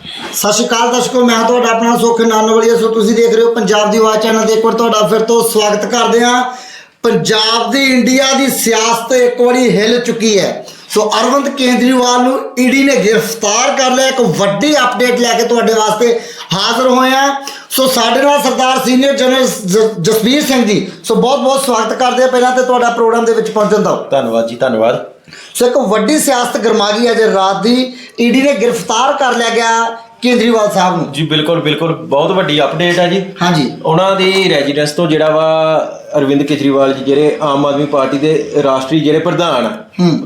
ਸਤਿ ਸ਼੍ਰੀ ਅਕਾਲ ਦਰਸ਼ਕੋ, ਮੈਂ ਤੁਹਾਡਾ ਆਪਣਾ ਸੁਖ ਨਾਨੋਵਾਲੀਆ। ਸੋ ਤੁਸੀਂ ਦੇਖ ਰਹੇ ਹੋ ਪੰਜਾਬ ਦੀ ਆਵਾਜ਼ ਚੈਨਲ ਤੇ। ਇੱਕ ਵਾਰ ਤੁਹਾਡਾ ਫਿਰ ਤੋਂ ਸਵਾਗਤ ਕਰਦੇ ਹਾਂ। ਪੰਜਾਬ ਦੀ ਇੰਡੀਆ ਦੀ ਸਿਆਸਤ ਇੱਕ ਵਾਰੀ ਹਿੱਲ ਚੁੱਕੀ ਹੈ। ਸੋ ਅਰਵਿੰਦ ਕੇਜਰੀਵਾਲ ਨੂੰ ਈਡੀ ਨੇ ਗ੍ਰਿਫਤਾਰ ਕਰ ਲਿਆ। ਇੱਕ ਵੱਡੀ ਅਪਡੇਟ ਲੈ ਕੇ ਤੁਹਾਡੇ ਵਾਸਤੇ ਹਾਜ਼ਰ ਹੋਏ ਹਾਂ। ਸੋ ਸਾਡੇ ਨਾਲ Sardar senior general Jasvir Singh ji so ਬਹੁਤ ਬਹੁਤ ਸਵਾਗਤ ਕਰਦੇ ਹਾਂ ਪਹਿਲਾਂ ਤੇ ਤੁਹਾਡਾ ਪ੍ਰੋਗਰਾਮ ਦੇ ਵਿੱਚ ਪਹੁੰਚਣ ਦਾ ਧੰਨਵਾਦ ਜੀ ਧੰਨਵਾਦ। ਸੋ ਇੱਕ ਵੱਡੀ ਸਿਆਸਤ ਗਰਮਾ ਗਈ ਰਾਤ ਦੀ ਈਡੀ ਨੇ ਗ੍ਰਿਫਤਾਰ ਕਰ ਲਿਆ ਗਿਆ ਕੇਜਰੀਵਾਲ ਸਾਹਿਬ ਨੂੰ। ਜੀ ਬਿਲਕੁਲ ਬਿਲਕੁਲ। ਬਹੁਤ ਵੱਡੀ ਅਪਡੇਟ ਹੈ ਜੀ। ਹਾਂਜੀ। ਉਹਨਾਂ ਦੀ ਰੈਜ਼ੀਡੈਂਸ ਤੋਂ ਜਿਹੜਾ ਵਾ ਅਰਵਿੰਦ ਕੇਜਰੀਵਾਲ ਜੀ ਜਿਹੜੇ ਆਮ ਆਦਮੀ ਪਾਰਟੀ ਦੇ ਰਾਸ਼ਟਰੀ ਜਿਹੜੇ ਪ੍ਰਧਾਨ ਆ।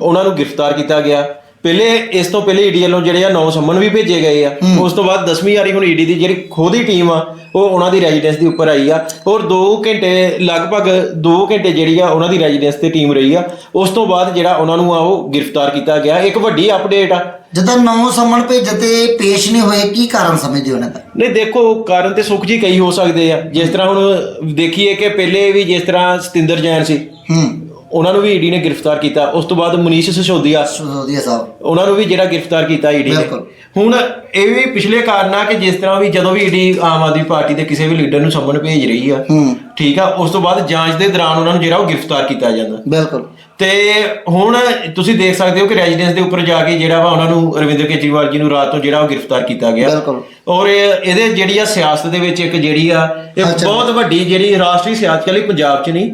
ਉਹਨਾਂ ਨੂੰ ਗ੍ਰਿਫਤਾਰ ਕੀਤਾ ਗਿਆ। ਪਹਿਲੇ ਇਸ ਤੋਂ ਪਹਿਲੇ ਈਡੀ ਵੱਲੋਂ ਜਿਹੜੇ ਆ ਨੌ ਸੰਮਨ ਵੀ ਭੇਜੇ ਗਏ ਆ। ਉਸ ਤੋਂ ਬਾਅਦ 10ਵੀਂ ਵਾਰੀ ਹੁਣ ਈਡੀ ਦੀ ਜਿਹੜੀ ਖੋਦੀ ਟੀਮ ਆ ਉਹ ਉਹਨਾਂ ਦੀ ਰੈਜ਼ੀਡੈਂਸ ਦੇ ਉੱਪਰ ਆਈ ਆ। ਔਰ 2 ਘੰਟੇ ਲਗਭਗ 2 ਘੰਟੇ ਜਿਹੜੀ ਆ ਉਹਨਾਂ ਦੀ ਰੈਜ਼ੀਡੈਂਸ ਤੇ ਟੀਮ ਰਹੀ ਆ। ਉਸ ਤੋਂ ਬਾਅਦ ਜਿਹੜਾ ਉਹਨਾਂ ਨੂੰ ਆ ਉਹ ਗ੍ਰਿਫਤਾਰ ਕੀਤਾ ਗਿਆ। ਇੱਕ ਵੱਡੀ ਅਪਡੇਟ ਆ। ਜਦੋਂ ਨੌ ਸੰਮਣ ਭੇਜ ਤੇ ਪੇਸ਼ ਨਹੀਂ ਹੋਏ ਕੀ ਕਾਰਨ ਸਮਝਦੇ ਹੋ ਇਹਨਾਂ ਦਾ? ਨਹੀਂ ਦੇਖੋ ਕਾਰਨ ਤੇ ਸੁਖ ਜੀ ਕਈ ਹੋ ਸਕਦੇ ਆ। ਜਿਸ ਤਰ੍ਹਾਂ ਹੁਣ ਦੇਖੀਏ ਕਿ ਪਹਿਲੇ ਵੀ ਜਿਸ ਤਰ੍ਹਾਂ ਸਤਿੰਦਰ ਜੈਨ ਸੀ। ਹੂੰ। ਉਹਨਾਂ ਨੂੰ ਵੀ ਈਡੀ ਨੇ ਗ੍ਰਿਫਤਾਰ ਕੀਤਾ। ਉਸ ਤੋਂ ਬਾਅਦ ਮਨੀਸ਼ ਸਿਸੋਦੀਆ ਸੁਧੋਦੀਆ ਸਾਹਿਬ। ਉਹਨਾਂ ਨੂੰ ਵੀ ਜਿਹੜਾ ਗ੍ਰਿਫਤਾਰ ਕੀਤਾ ਈਡੀ ਨੇ। ਬਿਲਕੁਲ। ਹੁਣ ਇਹ ਵੀ ਪਿਛਲੇ ਕਾਰਨ ਆ ਕਿ ਜਿਸ ਤਰ੍ਹਾਂ ਵੀ ਜਦੋਂ ਵੀ ਈਡੀ ਆਮ ਆਦਮੀ ਪਾਰਟੀ ਦੇ ਕਿਸੇ ਵੀ ਲੀਡਰ ਨੂੰ ਸੰਮਨ ਭੇਜ ਰਹੀ ਆ ਹੂੰ। ਠੀਕ ਆ ਉਸ ਤੋਂ ਬਾਅਦ ਜਾਂਚ ਦੇ ਦੌਰਾਨ ਉਹਨਾਂ ਨੂੰ ਜਿਹੜਾ ਉਹ ਗ੍ਰਿਫਤਾਰ ਕੀਤਾ ਜਾਂਦਾ। ਬਿਲਕੁਲ। ਤੇ ਹੁਣ ਤੁਸੀਂ ਦੇਖ ਸਕਦੇ ਹੋ ਕਿ ਰੈਜ਼ੀਡੈਂਸ ਦੇ ਉੱਪਰ ਜਾ ਕੇ ਜਿਹੜਾ ਵਾ ਉਹਨਾਂ ਨੂੰ ਰਵਿੰਦਰ ਕੇਜਰੀਵਾਲ ਜੀ ਨੂੰ ਰਾਤ ਤੋਂ ਜਿਹੜਾ ਉਹ ਗ੍ਰਿਫਤਾਰ ਕੀਤਾ ਗਿਆ। ਬਿਲਕੁਲ। ਔਰ ਇਹ- ਇਹਦੇ ਜਿਹੜੀ ਆ ਸਿਆਸਤ ਦੇ ਵਿੱਚ ਇੱਕ ਜਿਹੜੀ ਆ ਇਹ। ਬਹੁਤ ਵੱਡੀ ਜਿਹੜੀ ਰਾਸ਼ਟਰੀ ਸਿਆਸਤ ਲਈ ਪੰਜਾਬ 'ਚ ਨਹੀਂ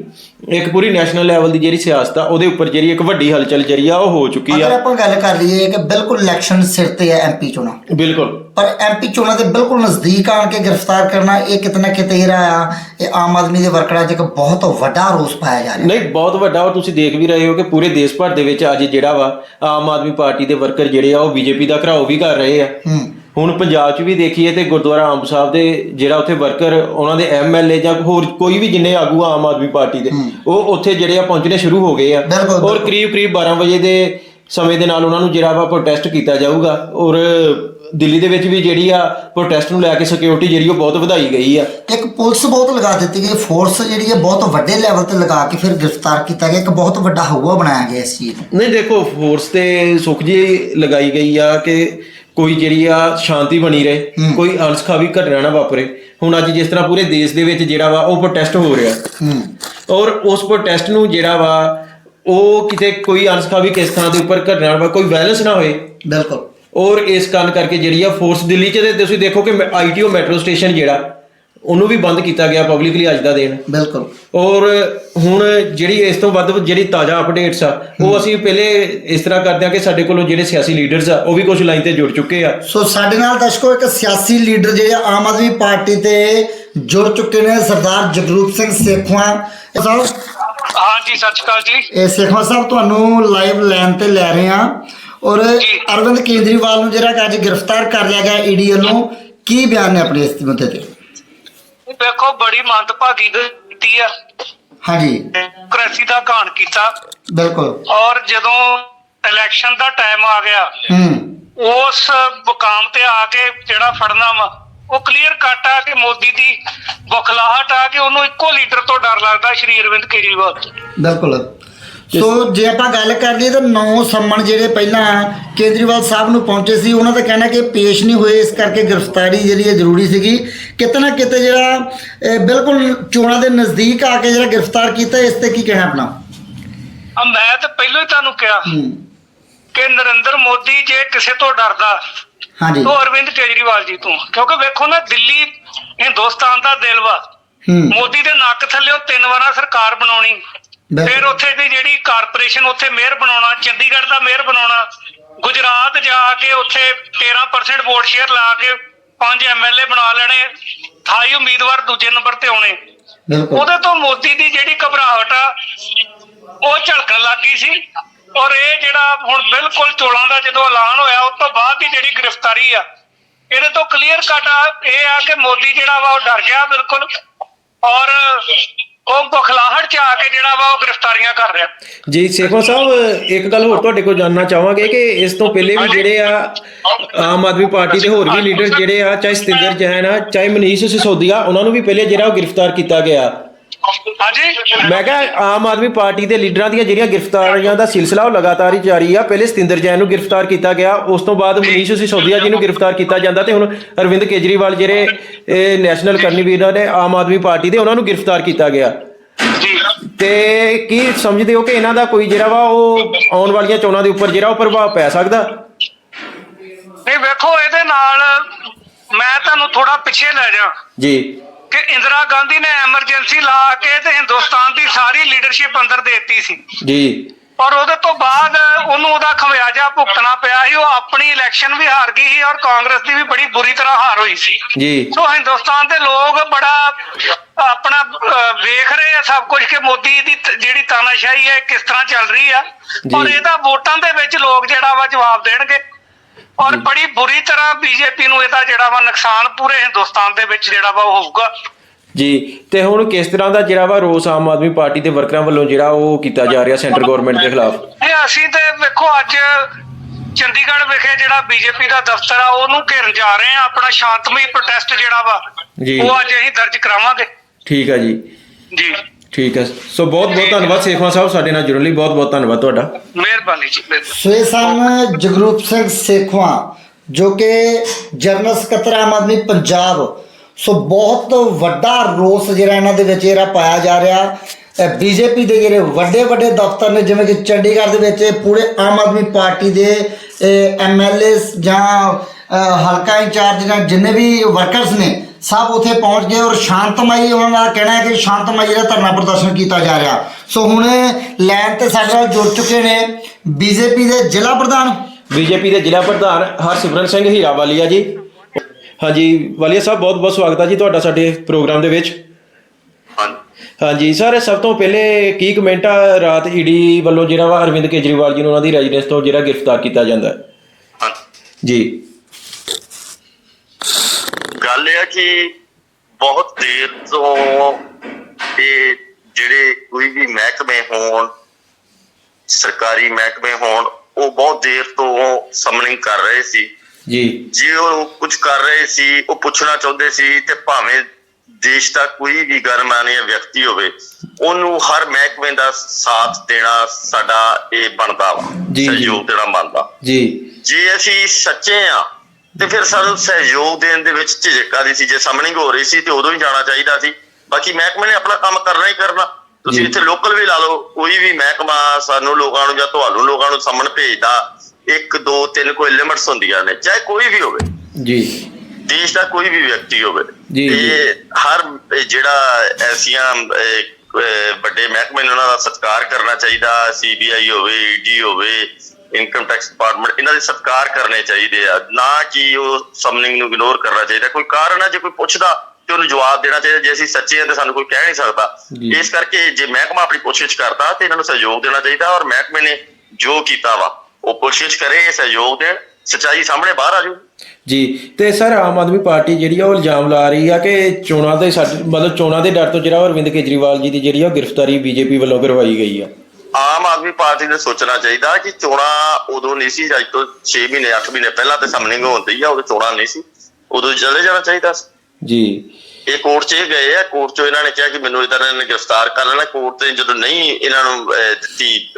ਇੱਕ ਪੂਰੀ ਨੈਸ਼ਨਲ ਲੈਵਲ ਦੀ ਜਿਹੜੀ ਸਿਆਸਤ ਆ ਉਹਦੇ ਉੱਪਰ ਜਿਹੜੀ ਇੱਕ ਵੱਡੀ ਹਲਚਲ ਜਿਹੜੀ ਆ ਉਹ ਹੋ ਚੁੱਕੀ ਅਗਰ ਆ ਆਪਾਂ ਗੱਲ ਕਰ ਲਈਏ ਕਿ ਬਿਲਕੁਲ ਇਲੈਕਸ਼ਨ ਸਿਰ ਤੇ ਹੈ ਐਮਪੀ ਚੋਣਾਂ। ਬਿਲਕੁਲ। ਪਰ ਐਮਪੀ ਚੋਣਾਂ ਦੇ ਬਿਲਕੁਲ ਨਜ਼ਦੀਕ ਆਣ ਕੇ ਗ੍ਰਿਫਤਾਰ ਕਰਨਾ ਇਹ ਕਿਤਨਾ ਕਿਤੇ ਜਿਹੜਾ ਆ ਇਹ ਆਮ ਆਦਮੀ ਦੇ ਵਰਕਰਾਂ 'ਚ ਇੱਕ ਬਹੁਤ ਵੱਡਾ ਰੋਸ ਪਾਇਆ ਜਾ ਰਿਹਾ। ਨਹੀਂ ਬਹੁਤ ਵੱਡਾ ਔਰ ਤੁਸੀਂ ਦੇਖ ਵੀ ਰਹੇ ਹੋ ਕਿ ਪੂਰੇ ਦੇਸ਼ ਭਰ ਦੇ ਵਿੱਚ ਅੱਜ ਜਿਹੜਾ ਵਾ ਆਮ ਆਦਮੀ ਪਾਰਟੀ ਦੇ ਵਰਕਰ ਜਿਹੜੇ ਆ ਉਹ ਬੀਜੇਪੀ ਦਾ ਘਰਾਓ ਵੀ ਕਰ ਰਹੇ ਆ। ਹੂੰ। ਹੁਣ ਪੰਜਾਬ 'ਚ ਵੀ ਦੇਖੀਏ ਤੇ ਗੁਰਦੁਆਰਾ ਅੰਬ ਸਾਹਿਬ ਦੇ ਜਿਹੜਾ ਉੱਥੇ ਵਰਕਰ ਉਹਨਾਂ ਦੇ ਐਮਐਲਏ ਜਾਂ ਹੋਰ ਕੋਈ ਵੀ ਜਿੰਨੇ ਆਗੂ ਆ ਆਮ ਆਦਮੀ ਪਾਰਟੀ ਦੇ ਉਹ ਉੱਥੇ ਜਿਹੜੇ ਆ ਪਹੁੰਚਣੇ ਸ਼ੁਰੂ ਹੋ ਗਏ ਆ। ਔਰ। ਕਰੀਬ ਕਰੀਬ 12 ਵਜੇ ਦੇ ਸਮੇਂ ਦੇ ਨਾਲ ਉਹਨਾਂ ਨੂੰ ਜਿਹੜਾ ਵਾ ਪ੍ਰੋਟੈਸਟ ਕੀਤਾ ਜਾਊਗਾ। ਔਰ ਦਿੱਲੀ ਦੇ ਵਿੱਚ ਵੀ ਜਿਹੜੀ ਆ ਪ੍ਰੋਟੈਸਟ ਨੂੰ ਲੈ ਕੇ ਸਿਕਿਉਰਿਟੀ ਜਿਹੜੀ ਉਹ ਬਹੁਤ ਵਧਾਈ ਗਈ ਆ। ਇੱਕ ਪੁਲਿਸ ਬਹੁਤ ਲਗਾ ਦਿੱਤੀ ਗਈ ਫੋਰਸ ਜਿਹੜੀ ਹੈ ਬਹੁਤ ਵੱਡੇ ਲੈਵਲ ਤੇ ਲਗਾ ਕੇ ਫਿਰ ਗ੍ਰਿਫਤਾਰ ਕੀਤਾ ਗਿਆ ਇੱਕ ਬਹੁਤ ਵੱਡਾ ਹਊਆ ਬਣਾਇਆ ਗਿਆ ਇਸ ਚੀਜ਼ ਨੂੰ। ਨਹੀਂ ਦੇਖੋ ਫੋਰਸ ਤੇ ਸੁਖ ਜੀ ਲਗਾਈ ਗਈ ਆ ਕਿ ਕੋਈ ਜਿਹੜੀ ਆ ਸ਼ਾਂਤੀ ਬਣੀ ਰਹੇ ਕੋਈ ਅਣਸਖਾਵੀ ਘਟਨਾ ਨਾ ਵਾਪਰੇ। ਹੁਣ ਅੱਜ ਜਿਸ ਤਰ੍ਹਾਂ ਪੂਰੇ ਦੇਸ਼ ਦੇ ਵਿੱਚ ਜਿਹੜਾ ਵਾ ਉਹ ਪ੍ਰੋਟੈਸਟ ਹੋ ਰਿਹਾ। ਔਰ ਉਸ ਪ੍ਰੋਟੈਸਟ ਨੂੰ ਜਿਹੜਾ ਵਾ ਉਹ ਕਿਤੇ ਕੋਈ ਅਣਸਖਾਵੀ ਕਿਸ ਥਾਂ ਦੇ ਉੱਪਰ ਘਟਨਾ ਵਾ ਕੋਈ ਵਾਇਲੈਂਸ ਨਾ ਹੋਏ। ਬਿਲਕੁਲ। ਔਰ ਇਸ ਕਾਰਨ ਕਰਕੇ ਜਿਹੜੀ ਆ ਫੋਰਸ ਦਿੱਲੀ 'ਚ ਤੇ ਤੁਸੀਂ ਦੇਖੋ ਕਿ ਆਈਟੀਓ ਮੈਟਰੋ ਸਟੇਸ਼ਨ ਜਿਹੜਾ ਉਹਨੂੰ ਵੀ ਬੰਦ ਕੀਤਾ ਗਿਆ ਪਬਲਿਕਲੀ ਅੱਜ ਦਾ ਦਿਨ। ਬਿਲਕੁਲ। ਔਰ ਹੁਣ ਜਿਹੜੀ ਇਸ ਤੋਂ ਵੱਧ ਜਿਹੜੀ ਤਾਜ਼ਾ ਅਪਡੇਟਸ ਆ ਉਹ ਅਸੀਂ ਪਹਿਲੇ ਇਸ ਤਰ੍ਹਾਂ ਕਰਦੇ ਆ ਕਿ ਸਾਡੇ ਕੋਲੋਂ ਜਿਹੜੇ ਸਿਆਸੀ ਲੀਡਰਸ ਆ ਉਹ ਵੀ ਕੁਝ ਲਾਈਨ ਤੇ ਜੁੜ ਚੁੱਕੇ ਆ। ਸੋ ਸਾਡੇ ਨਾਲ ਦਰਸ਼ਕੋ ਇੱਕ ਸਿਆਸੀ ਲੀਡਰ ਜਿਹੜੇ ਆ ਆਮ ਆਦਮੀ ਪਾਰਟੀ ਤੇ ਜੁੜ ਚੁੱਕੇ ਨੇ ਸਰਦਾਰ ਜਗਰੂਪ ਸਿੰਘ ਸੇਖਵਾਂ ਹਾਂਜੀ ਸਤਿ ਸ਼੍ਰੀ ਅਕਾਲ ਜੀ। ਇਹ ਸੇਖਵਾਂ ਸਾਹਿਬ ਤੁਹਾਨੂੰ ਲਾਈਵ ਲਾਈਨ ਤੇ ਲੈ ਰਹੇ ਹਾਂ। ਔਰ। ਅਰਵਿੰਦ ਕੇਜਰੀਵਾਲ ਨੂੰ ਜਿਹੜਾ ਅੱਜ ਗ੍ਰਿਫਤਾਰ ਕਰ ਲਿਆ ਗਿਆ ਈਡੀ ਵੱਲੋਂ ਕੀ ਬਿਆਨ ਨੇ ਆਪਣੇ ਇਸ ਮੁੱਦੇ ਤੇ? ਦੇਖੋ ਬੜੀ ਮੰਦਭਾਗੀ ਕੀਤੀ ਆ। ਹਾਂਜੀ। ਡੈਮੋਕ੍ਰੇਸੀ ਦਾ ਘਾਣ ਕੀਤਾ। ਬਿਲਕੁਲ। ਔਰ ਜਦੋਂ ਇਲੈਕਸ਼ਨ ਦਾ ਟਾਈਮ ਆ ਗਿਆ ਹੂੰ। ਉਸ ਮੁਕਾਮ ਤੇ ਆ ਕੇ ਜਿਹੜਾ ਫੜਨਾ ਵਾ ਉਹ ਕਲੀਅਰ ਕੱਟ ਆ ਕਿ ਮੋਦੀ ਦੀ ਬੁਖਲਾਹਟ ਆ ਕਿ ਉਹਨੂੰ ਇੱਕੋ ਲੀਡਰ ਤੋਂ ਡਰ ਲੱਗਦਾ ਸ਼੍ਰੀ ਅਰਵਿੰਦ ਕੇਜਰੀਵਾਲ। ਬਿਲਕੁਲ। ਸੋ ਜੇ ਆਪਾਂ ਗੱਲ ਕਰ ਲਈਏ ਤਾਂ ਨੌ ਸੰਮਣ ਜਿਹੜੇ ਪਹਿਲਾਂ ਕੇਜਰੀਵਾਲ ਸਾਹਿਬ ਨੂੰ ਪਹੁੰਚੇ ਸੀ ਉਹਨਾਂ ਦਾ ਕਹਿਣਾ ਕਿ ਪੇਸ਼ ਨਹੀਂ ਹੋਏ ਇਸ ਕਰਕੇ ਗ੍ਰਿਫਤਾਰੀ ਜਿਹੜੀ ਹੈ ਜ਼ਰੂਰੀ ਸੀਗੀ। ਕਿਤੇ ਨਾ ਕਿਤੇ ਜਿਹੜਾ ਬਿਲਕੁਲ ਚੋਣਾਂ ਦੇ ਨਜ਼ਦੀਕ ਆ ਕੇ ਜਿਹੜਾ ਗ੍ਰਿਫਤਾਰ ਕੀਤਾ ਇਸ ਤੇ ਕੀ ਕਹਿਣਾ ਆਪਣਾ? ਮੈਂ ਤਾਂ ਪਹਿਲਾਂ ਹੀ ਤੁਹਾਨੂੰ ਕਿਹਾ ਕਿ ਨਰਿੰਦਰ ਮੋਦੀ ਜੇ ਕਿਸੇ ਤੋਂ ਡਰਦਾ ਹਾਂਜੀ। ਤਾਂ ਅਰਵਿੰਦ ਕੇਜਰੀਵਾਲ ਜੀ ਤੋਂ। ਕਿਉਂਕਿ ਵੇਖੋ ਨਾ ਦਿੱਲੀ ਹਿੰਦੁਸਤਾਨ ਦਾ ਦਿਲ ਵਾ ਮੋਦੀ ਦੇ ਨੱਕ ਥੱਲੇ ਤਿੰਨ ਵਾਰਾਂ ਸਰਕਾਰ ਬਣਾਉਣੀ। ਫਿਰ ਉੱਥੇ ਦੀ ਜਿਹੜੀ ਕਾਰਪੋਰੇਸ਼ਨ ਉੱਥੇ ਮੇਅਰ ਬਣਾਉਣਾ ਚੰਡੀਗੜ੍ਹ ਦਾ ਮੇਅਰ ਬਣਾਉਣਾ ਗੁਜਰਾਤ ਜਾ ਕੇ ਉੱਥੇ 13% ਵੋਟ ਸ਼ੇਅਰ ਲਾ ਕੇ ਪੰਜ ਐਮਐਲਏ ਬਣਾ ਲੈਣੇ 28 ਉਮੀਦਵਾਰ ਦੂਜੇ ਨੰਬਰ ਤੇ ਆਉਣੇ। ਉਹਦੇ ਤੋਂ ਮੋਦੀ ਦੀ ਜਿਹੜੀ ਘਬਰਾਹਟ ਆ ਉਹ ਝਲਕਣ ਲੱਗੀ ਸੀ। ਔਰ ਇਹ ਜਿਹੜਾ ਹੁਣ ਬਿਲਕੁਲ ਚੋਣਾਂ ਦਾ ਜਦੋਂ ਐਲਾਨ ਹੋਇਆ ਉਸ ਤੋਂ ਬਾਅਦ ਦੀ ਜਿਹੜੀ ਗ੍ਰਿਫਤਾਰੀ ਆ ਇਹਦੇ ਤੋਂ ਕਲੀਅਰ ਕੱਟ ਆ ਇਹ ਆ ਕਿ ਮੋਦੀ ਜਿਹੜਾ ਵਾ ਉਹ ਡਰ ਗਿਆ ਬਿਲਕੁਲ। ਔਰ ਉਹ ਬਖਲਾਹਟ ਚ ਆ ਕੇ ਜਿਹੜਾ ਵਾ ਉਹ ਗ੍ਰਿਫਤਾਰੀਆਂ ਕਰ ਰਿਹਾ। ਜੀ ਸੇਖਵਾ ਸਾਹਿਬ ਇੱਕ ਗੱਲ ਹੋਰ ਤੁਹਾਡੇ ਕੋਲ ਜਾਨਣਾ ਚਾਹਾਂਗੇ ਕਿ ਇਸ ਤੋਂ ਪਹਿਲੇ ਵੀ ਜਿਹੜੇ ਆ ਆਮ ਆਦਮੀ ਪਾਰਟੀ ਦੇ ਹੋਰ ਵੀ ਲੀਡਰ ਜਿਹੜੇ ਆ ਚਾਹੇ ਸਤਿੰਦਰ ਜੈਨ ਆ ਚਾਹੇ ਮਨੀਸ਼ ਸਿਸੋਦੀਆ ਉਹਨਾਂ ਨੂੰ ਵੀ ਪਹਿਲੇ ਜਿਹੜਾ ਉਹ ਗ੍ਰਿਫਤਾਰ ਕੀਤਾ ਗਿਆ। ਹਾਂਜੀ? ਮੈਂ ਕਿਹਾ ਆਮ ਆਦਮੀ ਪਾਰਟੀ ਦੇ ਲੀਡਰਾਂ ਦੀਆਂ ਜਿਹੜੀਆਂ ਗ੍ਰਿਫਤਾਰੀਆਂ ਦਾ ਸਿਲਸਿਲਾ ਉਹ ਲਗਾਤਾਰ ਹੀ ਜਾਰੀ ਆ। ਪਹਿਲੇ ਸਤਿੰਦਰ ਜੈਨ ਨੂੰ ਗ੍ਰਿਫਤਾਰ ਕੀਤਾ ਗਿਆ ਉਸ ਤੋਂ ਬਾਅਦ ਮਨੀਸ਼ ਸਿਸੋਦੀਆ ਜੀ ਨੂੰ ਗ੍ਰਿਫਤਾਰ ਕੀਤਾ ਜਾਂਦਾ ਤੇ ਹੁਣ ਅਰਵਿੰਦ ਕੇਜਰੀਵਾਲ ਜਿਹੜੇ ਇਹ ਨੈਸ਼ਨਲ ਕਰਨੀਵੀਰ ਨੇ ਆਮ ਆਦਮੀ ਪਾਰਟੀ ਦੇ ਉਹਨਾਂ ਨੂੰ ਗ੍ਰਿਫਤਾਰ ਕੀਤਾ ਗਿਆ। ਤੇ ਕੀ ਸਮਝਦੇ ਹੋ ਕਿ ਇਹਨਾਂ ਦਾ ਕੋਈ ਜਿਹੜਾ ਵਾ ਉਹ ਆਉਣ ਵਾਲੀਆਂ ਚੋਣਾਂ ਦੇ ਉੱਪਰ ਜਿਹੜਾ ਉਹ ਪ੍ਰਭਾਵ ਪੈ ਸਕਦਾ? ਨਹੀਂ ਵੇਖੋ ਇਹਦੇ ਨਾਲ ਮੈਂ ਤੁਹਾਨੂੰ ਥੋੜਾ ਪਿੱਛੇ ਲੈ ਜਾ। ਜੀ। ਕਿ ਇੰਦਰਾ ਗਾਂਧੀ ਨੇ ਐਮਰਜੈਂਸੀ ਲਾ ਕੇ ਤੇ ਹਿੰਦੁਸਤਾਨ ਦੀ ਸਾਰੀ ਲੀਡਰਸ਼ਿਪ ਅੰਦਰ ਦੇਤੀ ਸੀ। ਜੀ। ਔਰ ਉਹਦੇ ਤੋਂ ਬਾਅਦ ਉਹਨੂੰ ਉਹਦਾ ਖਮਿਆਜਾ ਭੁਗਤਣਾ ਪਿਆ ਸੀ ਉਹ ਆਪਣੀ ਇਲੈਕਸ਼ਨ ਵੀ ਹਾਰ ਗਈ ਸੀ ਔਰ ਕਾਂਗਰਸ ਦੀ ਵੀ ਬੜੀ ਬੁਰੀ ਤਰ੍ਹਾਂ ਹਾਰ ਹੋਈ ਸੀ। ਜੀ। ਸੋ ਹਿੰਦੁਸਤਾਨ ਦੇ ਲੋਕ ਬੜਾ ਆਪਣਾ ਵੇਖ ਰਹੇ ਆ ਸਭ ਕੁਝ ਕਿ ਮੋਦੀ ਦੀ ਜਿਹੜੀ ਤਾਨਾਸ਼ਾਹੀ ਹੈ ਕਿਸ ਤਰ੍ਹਾਂ ਚੱਲ ਰਹੀ ਆ। ਔਰ ਇਹਦਾ ਵੋਟਾਂ ਦੇ ਵਿੱਚ ਲੋਕ ਜਿਹੜਾ ਵਾ ਜਵਾਬ ਦੇਣਗੇ। ਔਰ ਬੜੀ ਬੁਰੀ ਤਰ੍ਹਾਂ ਬੀਜੇਪੀ ਨੂੰ ਇਹਦਾ ਜਿਹੜਾ ਵਾ ਨੁਕਸਾਨ ਪੂਰੇ ਹਿੰਦੁਸਤਾਨ ਦੇ ਵਿੱਚ ਜਿਹੜਾ ਵਾ ਉਹ ਹੋਊਗਾ। ਜੀ ਤੇ ਹੁਣ ਕਿਸ ਤਰ੍ਹਾਂ ਦਾ ਜਿਹੜਾ ਵਾ ਰੋਸ ਆਮ ਆਦਮੀ ਪਾਰਟੀ ਦੇ ਵਰਕਰਾਂ ਵੱਲੋਂ ਜਿਹੜਾ ਉਹ ਕੀਤਾ ਜਾ ਰਿਹਾ ਸੈਂਟਰ ਗਵਰਨਮੈਂਟ ਦੇ ਖਿਲਾਫ? ਇਹ ਅਸੀਂ ਤੇ ਵੇਖੋ ਅੱਜ ਚੰਡੀਗੜ੍ਹ ਵਿਖੇ ਜਿਹੜਾ ਬੀਜੇਪੀ ਦਾ ਦਫ਼ਤਰ ਆ ਉਹਨੂੰ ਘੇਰਨ ਜਾ ਰਹੇ ਆ ਆਪਣਾ ਸ਼ਾਂਤਮਈ ਪ੍ਰੋਟੈਸਟ ਜਿਹੜਾ ਵਾ ਜੀ। ਉਹ ਅੱਜ ਅਸੀਂ ਦਰਜ ਕਰਾਵਾਂਗੇ। ਠੀਕ ਆ ਜੀ। ਜੀ। ਠੀਕ ਹੈ। ਸੋ ਬਹੁਤ ਬਹੁਤ ਧੰਨਵਾਦ ਸੇਖਵਾਂ ਸਾਹਿਬ ਸਾਡੇ ਨਾਲ ਜੁੜਨ ਲਈ ਬਹੁਤ ਬਹੁਤ ਧੰਨਵਾਦ ਤੁਹਾਡਾ। ਮਿਹਰਬਾਨੀ ਜੀ ਮਿਹਰਬਾਨੀ। ਸੋ ਇਹ ਸਨ ਜਗਰੂਪ ਸਿੰਘ ਸੇਖਵਾਂ ਜੋ ਕਿ ਜਨਰਲ ਸਕੱਤਰ ਆਮ ਆਦਮੀ ਪੰਜਾਬ। ਸੋ ਬਹੁਤ ਵੱਡਾ ਰੋਸ ਜਿਹੜਾ ਇਹਨਾਂ ਦੇ ਵਿੱਚ ਜਿਹੜਾ ਪਾਇਆ ਜਾ ਰਿਹਾ। ਬੀਜੇਪੀ ਦੇ ਜਿਹੜੇ ਵੱਡੇ ਵੱਡੇ ਦਫ਼ਤਰ ਨੇ ਜਿਵੇਂ ਕਿ ਚੰਡੀਗੜ੍ਹ ਦੇ ਵਿੱਚ ਇਹ ਪੂਰੇ ਆਮ ਆਦਮੀ ਪਾਰਟੀ ਦੇ ਐਮਐਲਏਸ ਜਾਂ ਹਲਕਾ ਇੰਚਾਰਜ ਜਾਂ ਜਿੰਨੇ ਵੀ ਵਰਕਰਸ ਨੇ ਸਭ ਉੱਥੇ ਪਹੁੰਚ ਗਏ ਔਰ ਸ਼ਾਂਤਮਈ ਉਹਨਾਂ ਦਾ ਕਹਿਣਾ ਹੈ ਕਿ ਸ਼ਾਂਤਮਈ ਜਿਹੜਾ ਧਰਨਾ ਪ੍ਰਦਰਸ਼ਨ ਕੀਤਾ ਜਾ ਰਿਹਾ। ਸੋ ਹੁਣ ਲਾਈਨ ਤੇ ਸਾਡੇ ਨਾਲ ਜੁੜ ਚੁੱਕੇ ਨੇ ਬੀਜੇਪੀ ਦੇ ਜ਼ਿਲ੍ਹਾ ਪ੍ਰਧਾਨ। ਬੀਜੇਪੀ ਦੇ ਜ਼ਿਲ੍ਹਾ ਪ੍ਰਧਾਨ ਹਰਸਿਮਰਨ ਸਿੰਘ ਹੀਰਾਵਾਲੀਆ ਜੀ। ਹਾਂਜੀ ਵਾਲੀਆ ਸਾਹਿਬ ਬਹੁਤ ਬਹੁਤ ਸਵਾਗਤ ਹੈ ਜੀ ਤੁਹਾਡਾ ਸਾਡੇ ਪ੍ਰੋਗਰਾਮ ਦੇ ਵਿੱਚ। ਹਾਂਜੀ ਸਰ ਸਭ ਤੋਂ ਪਹਿਲੇ ਕੀ ਕਮੈਂਟ ਆ ਰਾਤ ਈਡੀ ਵੱਲੋਂ ਜਿਹੜਾ ਵਾ ਅਰਵਿੰਦ ਕੇਜਰੀਵਾਲ ਜੀ ਨੂੰ ਉਹਨਾਂ ਦੀ ਰੈਜ਼ੀਡੈਂਸ ਤੋਂ ਜਿਹੜਾ ਗ੍ਰਿਫਤਾਰ ਕੀਤਾ ਜਾਂਦਾ? ਜੀ। ਗੱਲ ਇਹ ਆ ਕਿ ਬਹੁਤ ਦੇਰ ਤੋਂ ਇਹ ਜਿਹੜੇ ਕੋਈ ਵੀ ਮਹਿਕਮੇ ਹੋਣ ਸਰਕਾਰੀ ਮਹਿਕਮੇ ਹੋਣ ਉਹ ਬਹੁਤ ਦੇਰ ਤੋਂ ਸਮਨਿੰਗ ਕਰ ਰਹੇ ਸੀ। ਜੀ। ਜੇ ਉਹ ਕੁਝ ਕਰ ਰਹੇ ਸੀ ਉਹ ਪੁੱਛਣਾ ਚਾਹੁੰਦੇ ਸੀ ਤੇ ਭਾਵੇਂ ਦੇਸ਼ ਦਾ ਕੋਈ ਵੀ ਗਰਮਾਨਿਆ ਵਿਅਕਤੀ ਹੋਵੇ ਉਹਨੂੰ ਹਰ ਮਹਿਕਮੇ ਦਾ ਸਾਥ ਦੇਣਾ ਸਾਡਾ ਇਹ ਬਣਦਾ ਵਾ। ਸਹਿਯੋਗ ਦੇਣਾ ਬਣਦਾ। ਜੀ। ਜੇ ਅਸੀਂ ਸੱਚੇ ਆ ਤੇ ਫਿਰ ਸਾਨੂੰ ਸਹਿਯੋਗ ਦੇਣ ਦੇ ਵਿੱਚ ਝਿਜਕ ਆਦੀ ਸੀ ਜੇ ਸਮਨਿੰਗ ਹੋ ਰਹੀ ਸੀ ਤੇ ਉਦੋਂ ਹੀ ਜਾਣਾ ਚਾਹੀਦਾ ਸੀ। ਬਾਕੀ ਮਹਿਕਮੇ ਨੇ ਆਪਣਾ ਕੰਮ ਕਰਨਾ ਹੀ ਕਰਨਾ। ਤੁਸੀਂ। ਇੱਥੇ ਲੋਕਲ ਵੀ ਲਾ ਲਓ ਕੋਈ ਵੀ ਮਹਿਕਮਾ ਸਾਨੂੰ ਲੋਕਾਂ ਨੂੰ ਜਾਂ ਤੁਹਾਨੂੰ ਲੋਕਾਂ ਨੂੰ ਸਮਨ ਭੇਜਦਾ ਇੱਕ ਦੋ ਤਿੰਨ ਕੋਈ ਲਿਮਟਸ ਹੁੰਦੀਆਂ ਨੇ ਚਾਹੇ ਕੋਈ ਵੀ ਹੋਵੇ। ਜੀ। ਦੇਸ਼ ਦਾ ਕੋਈ ਵੀ ਵਿਅਕਤੀ ਹੋਵੇ। ਤੇ ਹਰ ਇਹ ਜਿਹੜਾ ਐਸੀਆਂ ਇਹ, ਵੱਡੇ ਮਹਿਕਮੇ ਨੇ ਉਹਨਾਂ ਦਾ ਸਤਿਕਾਰ ਕਰਨਾ ਚਾਹੀਦਾ ਸੀਬੀਆਈ ਹੋਵੇ ਈਡੀ ਹੋਵੇ ਇਨਕਮ ਟੈਕਸ ਡਿਪਾਰਟਮੈਂਟ ਇਹਨਾਂ ਦੇ ਸਤਿਕਾਰ ਕਰਨੇ ਚਾਹੀਦੇ ਆ ਨਾ ਕਿ ਉਹ ਸਮਨਿੰਗ ਨੂੰ ਇਗਨੋਰ ਕਰਨਾ ਚਾਹੀਦਾ। ਕੋਈ ਕਾਰਨ ਆ ਜੇ ਕੋਈ ਪੁੱਛਦਾ ਤੇ ਉਹਨੂੰ ਜਵਾਬ ਦੇਣਾ ਚਾਹੀਦਾ। ਜੇ ਅਸੀਂ ਸੱਚੇ ਆ ਤੇ ਸਾਨੂੰ ਕੋਈ ਕਹਿ ਨਹੀਂ ਸਕਦਾ। ਜੀ। ਇਸ ਕਰਕੇ ਜੇ ਮਹਿਕਮਾ ਆਪਣੀ ਕੋਸ਼ਿਸ਼ ਕਰਦਾ ਤੇ ਇਹਨਾਂ ਨੂੰ ਸਹਿਯੋਗ ਦੇਣਾ ਚਾਹੀਦਾ ਔਰ ਮਹਿਕਮੇ ਨੇ ਜੋ ਕੀਤਾ ਵਾ ਉਹ ਕੋਸ਼ਿਸ਼ ਕਰੇ ਸਹਿਯੋਗ ਦੇਣ। ਸੱਚਾਈ ਸਾਹਮਣੇ ਬਾਹਰ ਆ ਜਾਊ। ਜੀ ਤੇ ਸਰ ਆਮ ਆਦਮੀ ਪਾਰਟੀ ਜਿਹੜੀ ਆ ਉਹ ਇਲਜ਼ਾਮ ਲਾ ਰਹੀ ਆ ਕਿ ਚੋਣਾਂ ਦੇ ਮਤਲਬ ਚੋਣਾਂ ਦੇ ਡਰ ਤੋਂ ਜਿਹੜਾ ਅਰਵਿੰਦ ਕੇਜਰੀਵਾਲ ਜੀ ਦੀ ਜਿਹੜੀ ਆ ਉਹ ਗ੍ਰਿਫਤਾਰੀ ਬੀਜੇਪੀ ਵੱਲੋਂ ਕਰਵਾਈ ਗਈ ਆ। ਆਮ ਆਦਮੀ ਪਾਰਟੀ ਨੇ ਸੋਚਣਾ ਚਾਹੀਦਾ ਕਿ ਚੋਣਾਂ ਉਦੋਂ ਨਹੀਂ ਸੀ ਅੱਜ ਤੋਂ 6 ਮਹੀਨੇ 8 ਮਹੀਨੇ ਪਹਿਲਾਂ ਤੇ ਸਮਨਿੰਗ ਹੁੰਦੀ ਆ ਉਦੋਂ ਚੋਣਾਂ ਨਹੀਂ ਸੀ। ਉਦੋਂ ਚਲੇ ਜਾਣਾ ਚਾਹੀਦਾ ਸੀ। ਜੀ। ਇਹ ਕੋਰਟ 'ਚ ਗਏ ਆ ਕੋਰਟ 'ਚੋਂ ਇਹਨਾਂ ਨੇ ਕਿਹਾ ਕਿ ਮੈਨੂੰ ਇਦਾਂ ਇਹਨਾਂ ਨੇ ਗ੍ਰਿਫਤਾਰ ਕਰ ਲੈਣਾ ਕੋਰਟ ਤੇ ਜਦੋਂ ਨਹੀਂ ਇਹਨਾਂ ਨੂੰ ਦਿੱਤੀ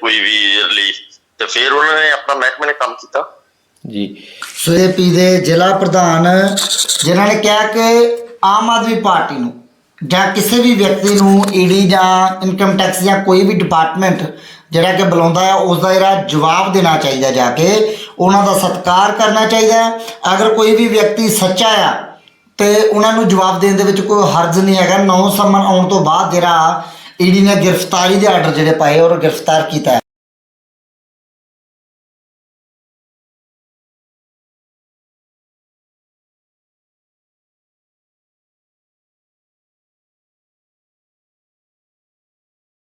ਕੋਈ ਵੀ ਰਿਲੀਫ ਤੇ ਫਿਰ ਉਹਨਾਂ ਨੇ ਆਪਣਾ ਮਹਿਕਮੇ ਨੇ ਕੰਮ ਕੀਤਾ। ਜੀ। ਸੋ ਇਹ ਪੀ ਦੇ ਜ਼ਿਲ੍ਹਾ ਪ੍ਰਧਾਨ ਜਿਨ੍ਹਾਂ ਨੇ ਕਿਹਾ ਕਿ ਆਮ ਆਦਮੀ ਪਾਰਟੀ ਨੂੰ ਜਾਂ ਕਿਸੇ ਵੀ ਵਿਅਕਤੀ ਨੂੰ ਈਡੀ ਜਾਂ ਇਨਕਮ ਟੈਕਸ ਜਾਂ ਕੋਈ ਵੀ ਡਿਪਾਰਟਮੈਂਟ ਜਿਹੜਾ ਕਿ ਬੁਲਾਉਂਦਾ ਹੈ ਉਸ ਦਾ ਜਿਹੜਾ ਜਵਾਬ ਦੇਣਾ ਚਾਹੀਦਾ ਜਾ ਕੇ, ਉਹਨਾਂ ਦਾ ਸਤਿਕਾਰ ਕਰਨਾ ਚਾਹੀਦਾ ਹੈ। ਅਗਰ ਕੋਈ ਵੀ ਵਿਅਕਤੀ ਸੱਚਾ ਆ ਤੇ ਉਹਨਾਂ ਨੂੰ ਜਵਾਬ ਦੇਣ ਦੇ ਵਿੱਚ ਕੋਈ ਹਰਜ ਨਹੀਂ ਹੈਗਾ ਨੌ ਸਮਨ ਆਉਣ ਤੋਂ ਬਾਅਦ ਜਿਹੜਾ ਈਡੀ ਨੇ ਗ੍ਰਿਫਤਾਰੀ ਦੇ ਆਰਡਰ ਜਿਹੜੇ ਪਾਏ ਔਰ ਗ੍ਰਿਫਤਾਰ ਕੀਤਾ